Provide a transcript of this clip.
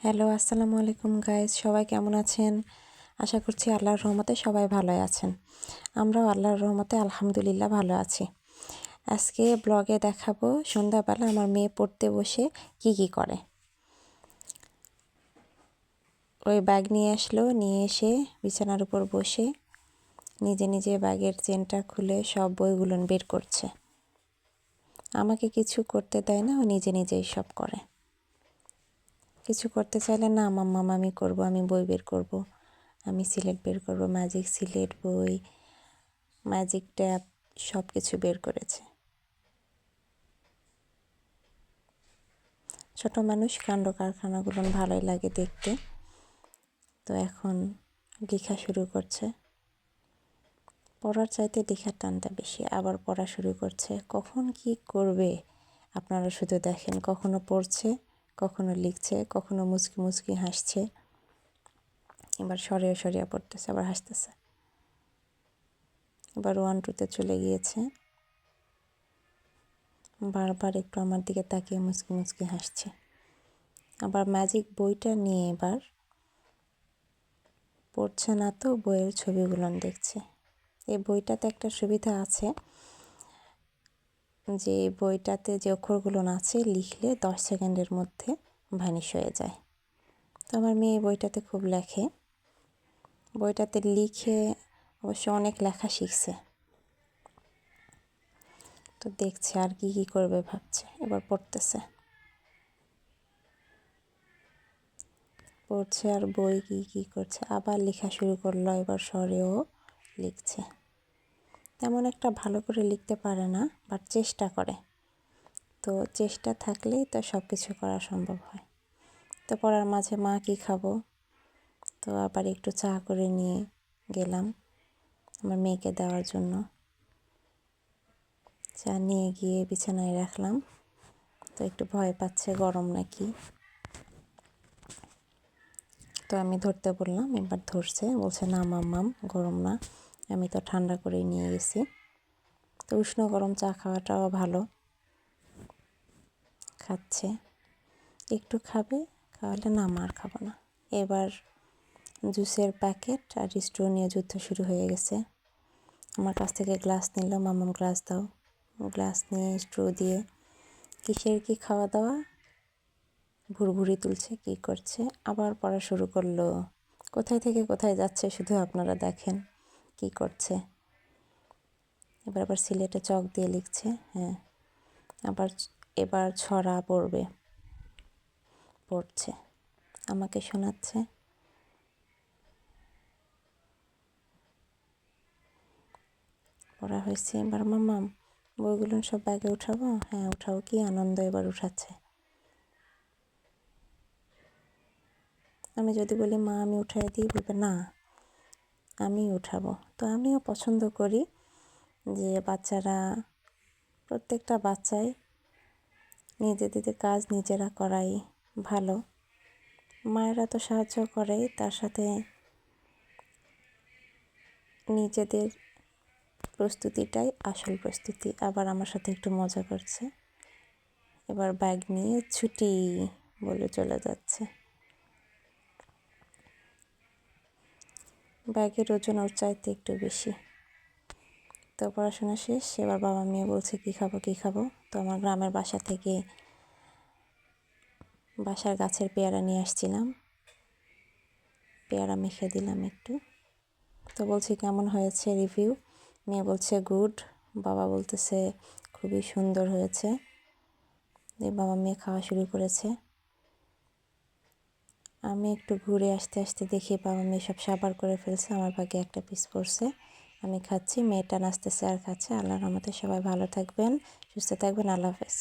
Hello, আসসালামু আলাইকুম guys সবাই কেমন আছেন? আশা করছি আল্লাহর রহমতে সবাই ভালো আছেন। আমরাও আল্লাহর রহমতে আলহামদুলিল্লাহ ভালো আছি। আজকে ব্লগে দেখাবো সন্ধ্যাবেলা আমার মেয়ে পড়তে বসে কি কি করে। ওই ব্যাগ নিয়ে আসলো, নিয়ে এসে বিছানার উপর বসে নিজে নিজে ব্যাগের চেনটা খুলে সব বইগুলো বের করছে। আমাকে কিছু করতে দেয় না, ও নিজে নিজেই সব করে। কিছু করতে চাইলে, না মাম্মাম আমি করব, আমি বই বের করব, আমি সিলেট বের করব ম্যাজিক সিলেট বই ম্যাজিক ট্যাপ সব কিছু বের করেছে। ছোট মানুষ, কাণ্ড কারখানাগুলো ভালোই লাগে দেখতে। তো এখন লেখা শুরু করছে। পড়ার চাইতে লেখার টানটা বেশি, আবার পড়া শুরু করছে। কখন কি করবে? আপনারা শুধু দেখেন, কখনো পড়ছে? কখনো লিখছে, কখনো মুচকি মুচকি হাসছে। এবার সরিয়ে সরিয়ে পড়তেছে, আবার হাসতেছে। এবার ওয়ান টুতে চলে গিয়েছে। বারবার একটু আমার দিকে তাকিয়ে মুচকি মুচকি হাসছে। আবার ম্যাজিক বইটা নিয়ে এবার পড়ছে না তো, বইয়ের ছবিগুলো দেখছে। এই বইটাতে একটা সুবিধা আছে। যে বইটাতে যে অক্ষরগুলো আছে, লিখলে দশ সেকেন্ডের মধ্যে ভ্যানিশ হয়ে যায়। তো আমার মেয়ে বইটাতে খুব লেখে। বইটাতে লিখে অবশ্য অনেক লেখা শিখছে। তো দেখছে আর কি কি করবে ভাবছে, এবার পড়তেছে। পড়ছে আর বই কি কি করছে, আবার লেখা শুরু করল, এবার স্বরেও লিখছে। তেমন একটা ভালো করে লিখতে পারে না বাট চেষ্টা করে। তো চেষ্টা থাকলেই তো সব কিছু করা সম্ভব হয়। তো পড়ার মাঝে মা কি খাব? তো আবার একটু চা করে নিয়ে গেলাম আমার মেয়েকে দেওয়ার জন্য। চা নিয়ে গিয়ে বিছানায় রাখলাম। তো একটু ভয় পাচ্ছে, গরম নাকি? তো আমি ধরতে বললাম, এবার ধরছে, বলছে, না মাম গরম না। আমি তো ঠান্ডা করে নিয়ে গেছি। তো উষ্ণ গরম চা খাওয়াটাও ভালো। খাচ্ছে। একটু খাবে, খাওয়ালে না মার খাব না। এবার জুসের প্যাকেট আর স্ট্রো নিয়ে যুদ্ধ শুরু হয়ে গেছে। আমার কাছ থেকে গ্লাস নিল মামাম গ্লাস দাও। গ্লাস নিয়ে স্ট্রো দিয়ে কিসের কি খাওয়া দাওয়া? ভুরভুরি তুলছে, কি করছে? আবার পড়া শুরু করল। কোথায় থেকে কোথায় যাচ্ছে, শুধু আপনারা দেখেন। কি করছে? এবার আবার সিলেটে চক দিয়ে লিখছে হ্যাঁ। আবার এবার ছড়া পড়বে, পড়ছে, আমাকে শোনাচ্ছে। পড়া হয়েছে এবার মামাম বইগুলো সব ব্যাগে উঠাবো? হ্যাঁ উঠাবো কি আনন্দ এবার উঠাচ্ছে। আমি যদি বলি, মা, আমি উঠাই দিই, বলবে, না। আমি উঠাবো। তো আমিও পছন্দ করি যে বাচ্চারা, প্রত্যেকটা বাচ্চাই নিজেদের কাজ নিজেরা করাই ভালো। মায়েরা তো সাহায্য করেই, তার সাথে নিজেদের প্রস্তুতিটাই আসল প্রস্তুতি। আবার আমার সাথে একটু মজা করছে। এবার ব্যাগ নিয়ে ছুটি বলে চলে যাচ্ছে। ব্যাগের ওজন ওর চাইতে একটু বেশি। তো পড়াশোনা শেষ, এবার বাবা মেয়ে বলছে, কী খাব কী খাব? তো আমার গ্রামের বাসা থেকে বাসার গাছের পেয়ারা নিয়ে আসছিলাম। পেয়ারা মেখে দিলাম একটু। তো বলছি, কেমন হয়েছে রিভিউ মেয়ে বলছে, গুড। বাবা বলতেছে, খুবই সুন্দর হয়েছে। বাবা মেয়ে খাওয়া শুরু করেছে। আমি একটু ঘুরে আসতে আসতে দেখি বাবা মেয়ে সব সাবার করে ফেলছে, আমার ভাগে একটা পিস পড়ছে। আমি খাচ্ছি, মেয়েটা নাচতেছে আর খাচ্ছে। আল্লাহর রহমতে সবাই ভালো থাকবেন, সুস্থ থাকবেন, আল্লাহ হাফেজ।